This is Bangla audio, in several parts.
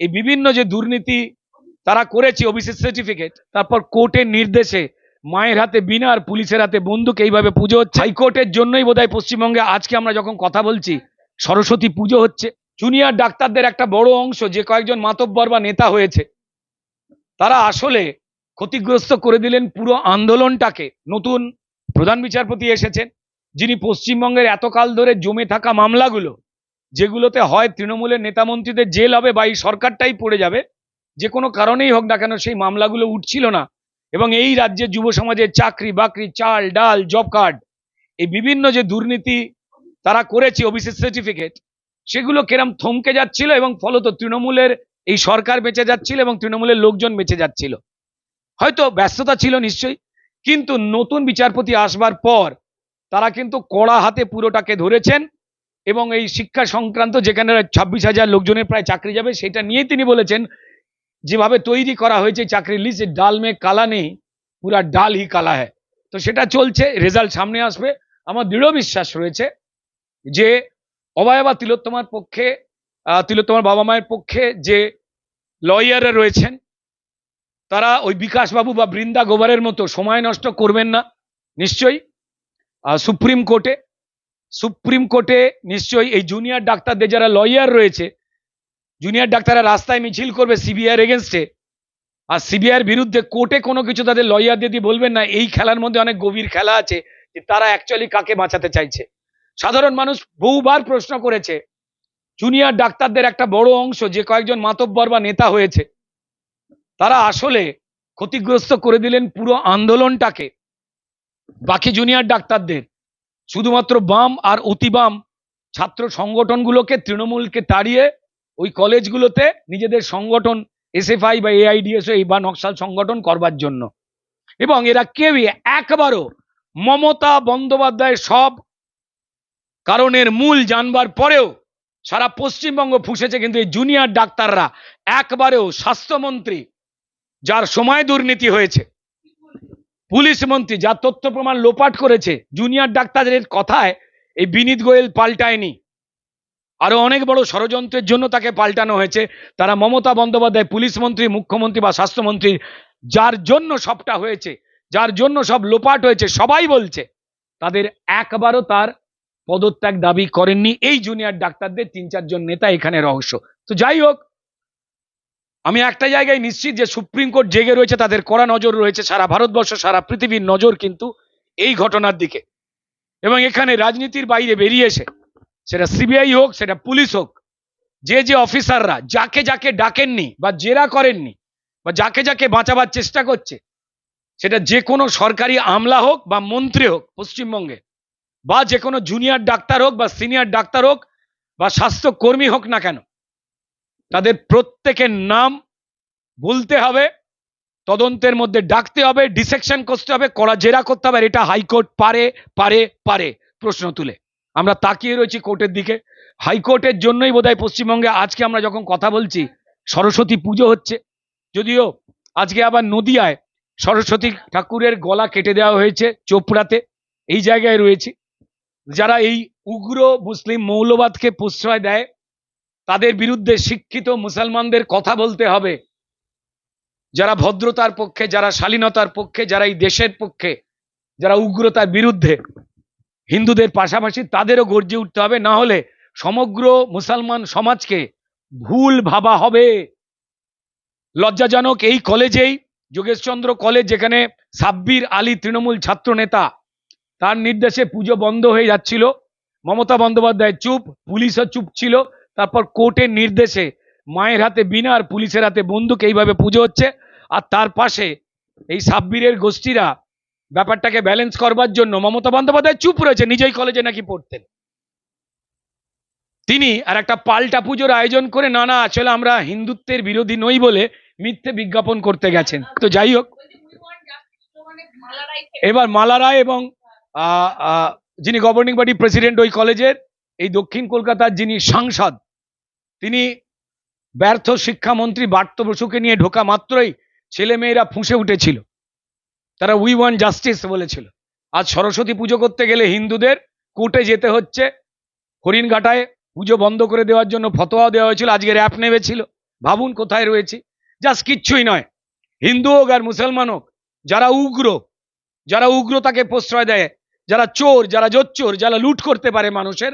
এই বিভিন্ন যে দুর্নীতি তারা করেছে ওবিসি সার্টিফিকেট তারপর কোর্টের নির্দেশে মায়ের হাতে বিনা আর পুলিশের হাতে বন্দুক, এইভাবে পুজো হচ্ছে। হাইকোর্টের জন্যই বোধহয় পশ্চিমবঙ্গে আজকে আমরা যখন কথা বলছি, সরস্বতী পুজো হচ্ছে। জুনিয়র ডাক্তারদের একটা বড় অংশ, যে কয়েকজন মাতব্বর বা নেতা হয়েছে, তারা আসলে ক্ষতিগ্রস্ত করে দিলেন পুরো আন্দোলনটাকে। নতুন প্রধান বিচারপতি এসেছেন, যিনি পশ্চিমবঙ্গের এতকাল ধরে জমে থাকা মামলাগুলো যেগুলোতে হয় তৃণমূলের নেতামন্ত্রীদের জেল হবে বা এই সরকারটাই পড়ে যাবে, যে কোনো কারণেই হোক না কেন সেই মামলাগুলো উঠছিল না। এবং এই রাজ্যের যুব সমাজের চাকরি বাকরি, চাল, ডাল, জব কার্ড, এই বিভিন্ন যে দুর্নীতি তারা করেছে ওবিসি সার্টিফিকেট সেগুলো কেরম থমকে যাচ্ছিল এবং ফলত তৃণমূলের এই সরকার বেঁচে যাচ্ছিল এবং তৃণমূলের লোকজন বেঁচে যাচ্ছিল। হয়তো ব্যস্ততা ছিল নিশ্চয়ই, কিন্তু নতুন বিচারপতি আসবার পর তারা কিন্তু কড়া হাতে পুরোটাকে ধরেছেন এবং এই শিক্ষা সংক্রান্ত যেখানে ছাব্বিশ হাজার লোকজনের প্রায় চাকরি যাবে, সেটা নিয়ে তিনি বলেছেন, যেভাবে তৈরি করা হয়েছে চাকরির লিস্ট ডাল মে কালা নেই, পুরা ডাল হি কালা হ্যায়। তো সেটা চলছে রেজাল্ট সামনে আসবে। আমার দৃঢ় বিশ্বাস রয়েছে যে অবায়বা তিলোত্তমার পক্ষে তিলোত্তমার বাবা মায়ের পক্ষে যে লয়াররা রয়েছেন, তারা ওই বিকাশবাবু বা বৃন্দা গোবরের মতো সময় নষ্ট করবেন না, নিশ্চয়ই। সুপ্রিম কোর্টে সুপ্রিম কোর্টে নিশ্চয়ই এই জুনিয়র ডাক্তারদের যারা লয়ার রয়েছে জুনিয়র ডাক্তাররা রাস্তায় মিছিল করবে সিবিআইয়ের এগেনস্টে আর সিবিআইয়ের বিরুদ্ধে কোর্টে কোনো কিছু তাদের লয়ার দিদি বলবেন না, এই খেলার মধ্যে অনেক গভীর খেলা আছে যে তারা অ্যাকচুয়ালি কাকে বাঁচাতে চাইছে। সাধারণ মানুষ বহুবার প্রশ্ন করেছে জুনিয়র ডাক্তারদের একটা বড় অংশ যে কয়েকজন মাতব্বর বা নেতা হয়েছে, তারা আসলে ক্ষতিগ্রস্ত করে দিলেন পুরো আন্দোলনটাকে। বাকি জুনিয়র ডাক্তারদের শুধুমাত্র বাম আর অতি বাম ছাত্র সংগঠনগুলোকে তৃণমূলকে তাড়িয়ে ওই কলেজগুলোতে নিজেদের সংগঠন এসএফআই বা এআইডিএসও এই বা নকশাল সংগঠন করবার জন্য। এবং এরা কেউই একবারও মমতা বন্দ্যোপাধ্যায়ের সব কারণের মূল জানবার পরেও সারা পশ্চিমবঙ্গ ফুসেছে, কিন্তু এই জুনিয়র ডাক্তাররা একবারেও স্বাস্থ্যমন্ত্রী যার সময় দুর্নীতি হয়েছে পুলিশ মন্ত্রী যার তথ্য প্রমাণ লোপাট করেছে জুনিয়র ডাক্তারের কথায় এই বিনীত গোয়েল পাল্টায়নি। আরও অনেক বড় ষড়যন্ত্রের জন্য তাকে পাল্টানো হয়েছে। তারা মমতা বন্দ্যোপাধ্যায়, পুলিশ মন্ত্রী, মুখ্যমন্ত্রী বা স্বাস্থ্যমন্ত্রী, যার জন্য সবটা হয়েছে, যার জন্য সব লোপাট হয়েছে, সবাই বলছে, তাদের একবারও তার পদত্যাগ দাবি করেননি এই জুনিয়র ডাক্তারদের তিন চারজন নেতা এখানে রহস্য। তো যাই হোক আমি একটা জায়গায় নিশ্চিত যে সুপ্রিম কোর্ট জেগে রয়েছে, তাদের কড়া নজর রয়েছে সারা ভারতবর্ষ, সারা পৃথিবীর নজর কিন্তু এই ঘটনার দিকে। এবং এখানে রাজনীতির বাইরে বেরিয়ে এসে, সেটা সিবিআই হোক, সেটা পুলিশ হোক, যে যে অফিসাররা যাকে যাকে ডাকেননি বা জেরা করেননি বা যাকে যাকে বাঁচাবার চেষ্টা করছে, সেটা যে কোনো সরকারি আমলা হোক বা মন্ত্রী হোক, পশ্চিমবঙ্গে, বা যে কোনো জুনিয়র ডাক্তার হোক বা সিনিয়র ডাক্তার হোক বা স্বাস্থ্যকর্মী হোক না কেন তাদের প্রত্যেকের নাম বলতে হবে, তদন্তের মধ্যে ডাকতে হবে ডিসেকশন করতে হবে করা জেরা করতে হবে এটা হাইকোর্ট পারে পারে পারে প্রশ্ন তুলে। আমরা তাকিয়ে রয়েছি কোর্টের দিকে। হাইকোর্টের জন্যই বোধহয় পশ্চিমবঙ্গে আজকে আমরা যখন কথা বলছি, সরস্বতী পুজো হচ্ছে। যদিও আজকে আবার নদিয়ায় সরস্বতী ঠাকুরের গলা কেটে দেওয়া হয়েছে চোপড়াতে, এই জায়গায় রয়েছে। যারা এই উগ্র মুসলিম মৌলবাদকে প্রশ্রয় দেয় তাদের বিরুদ্ধে শিক্ষিত মুসলমানদের কথা বলতে হবে। যারা ভদ্রতার পক্ষে, যারা শালীনতার পক্ষে, যারা এই দেশের পক্ষে, যারা উগ্রতার বিরুদ্ধে হিন্দুদের পাশাপাশি তাদেরও গর্জে উঠতে হবে। না হলে সমগ্র মুসলমান সমাজকে ভুল ভাবা হবে। লজ্জাজনক এই কলেজেই, যোগেশচন্দ্র কলেজ যেখানে সাব্বির আলী তৃণমূল ছাত্র নেতা, তার নির্দেশে পুজো বন্ধ হয়ে যাচ্ছিল। মমতা বন্দ্যোপাধ্যায় চুপ, পুলিশও চুপ ছিল। তারপর কোর্টের নির্দেশে মায়ের হাতে বিনা আর পুলিশের হাতে বন্দুক এইভাবে পুজো হচ্ছে। আর তার পাশে এই সাব্বিরের গোষ্ঠীরা ব্যাপারটাকে ব্যালেন্স করবার জন্য মমতা বন্দ্যোপাধ্যায় চুপ রয়েছে, নিজেই কলেজে নাকি পড়তেন। তিনি আর একটা পাল্টা পুজোর আয়োজন করে না না আসলে আমরা হিন্দুত্বের বিরোধী নই বলে মিথ্যে বিজ্ঞাপন করতে গেছেন। তো যাই হোক, এবার মালা রায় এবং যিনি গভর্নিং বডি প্রেসিডেন্ট ওই কলেজের এই দক্ষিণ কলকাতার যিনি সাংসদ তিনি ব্যর্থ শিক্ষামন্ত্রী বার্ত বসুকে নিয়ে ঢোকা মাত্রই ছেলেমেয়েরা ফুঁসে উঠেছিল। তারা উই ওয়ান জাস্টিস বলেছিল। আজ সরস্বতী পুজো করতে গেলে হিন্দুদের কোর্টে যেতে হচ্ছে। হরিণঘাটায় পুজো বন্ধ করে দেওয়ার জন্য ফতোয়া দেওয়া হয়েছিল। আজকে র্যাপ নেমেছিল। ভাবুন কোথায় রয়েছি। জাস্ট কিচ্ছুই নয়। হিন্দু হোক আর মুসলমান হোক, যারা উগ্র, যারা উগ্রতাকে প্রশ্রয় দেয়, যারা চোর, যারা জোচ্চোর, যারা লুট করতে পারে মানুষের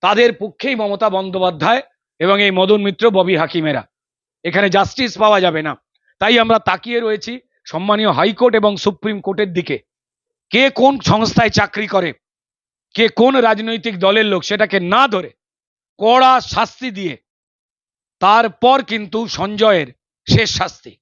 তাদের পক্ষেই মমতা বন্দ্যোপাধ্যায় এবং এই মদন মিত্র, ববি হাকিমেরা। এখানে জাস্টিস পাওয়া যাবে না। তাই আমরা তাকিয়ে রয়েছি সম্মানীয় হাইকোর্ট এবং সুপ্রিম কোর্টের দিকে। কে কোন সংস্থায় চাকরি করে? কে কোন রাজনৈতিক দলের লোক? সেটাকে না ধরে কড়া শাস্তি দিয়ে। তারপর কিন্তু সঞ্জয়ের শেষ শাস্তি।